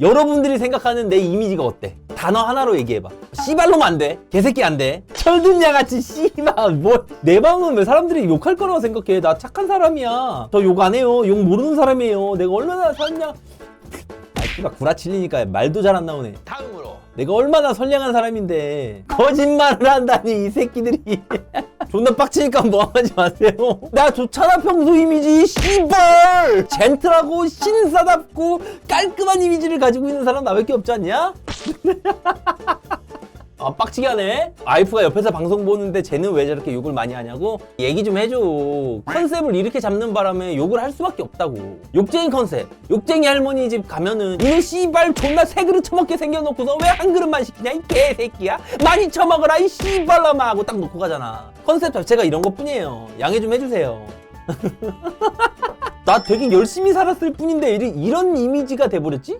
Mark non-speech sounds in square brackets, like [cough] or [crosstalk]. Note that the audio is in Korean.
여러분들이 생각하는 내 이미지가 어때? 단어 하나로 얘기해봐. 씨발로면 안 돼. 개새끼 안 돼. 철든야 같이 씨발 뭐내 방은 왜 사람들이 욕할 거라고 생각해? 나 착한 사람이야. 저 욕 안 해요. 욕 모르는 사람이에요. 내가 얼마나 선량. 아 씨발 구라칠리니까 말도 잘 안 나오네. 다음으로 내가 얼마나 선량한 사람인데 거짓말을 한다니 이 새끼들이 [laughs] 존나 빡치니까 뭐 하지 마세요 [laughs] 나 좋잖아 평소 이미지 씨발 젠틀하고 신사답고 깔끔한 이미지를 가지고 있는 사람 나밖에 없지 않냐? [laughs] 아 빡치게 하네. 와이프가 옆에서 방송 보는데 쟤는 왜 저렇게 욕을 많이 하냐고 얘기 좀 해줘. 컨셉을 이렇게 잡는 바람에 욕을 할 수밖에 없다고. 욕쟁이 컨셉. 욕쟁이 할머니 집 가면은 이놈 씨발 존나 세 그릇 처먹게 생겨놓고서 왜 한 그릇만 시키냐 이 개새끼야. 많이 처먹어라 이 씨발놈아 하고 딱 놓고 가잖아. 컨셉 자체가 이런 것 뿐이에요. 양해 좀 해주세요. [laughs] 나 되게 열심히 살았을 뿐인데 이런 이미지가 돼버렸지?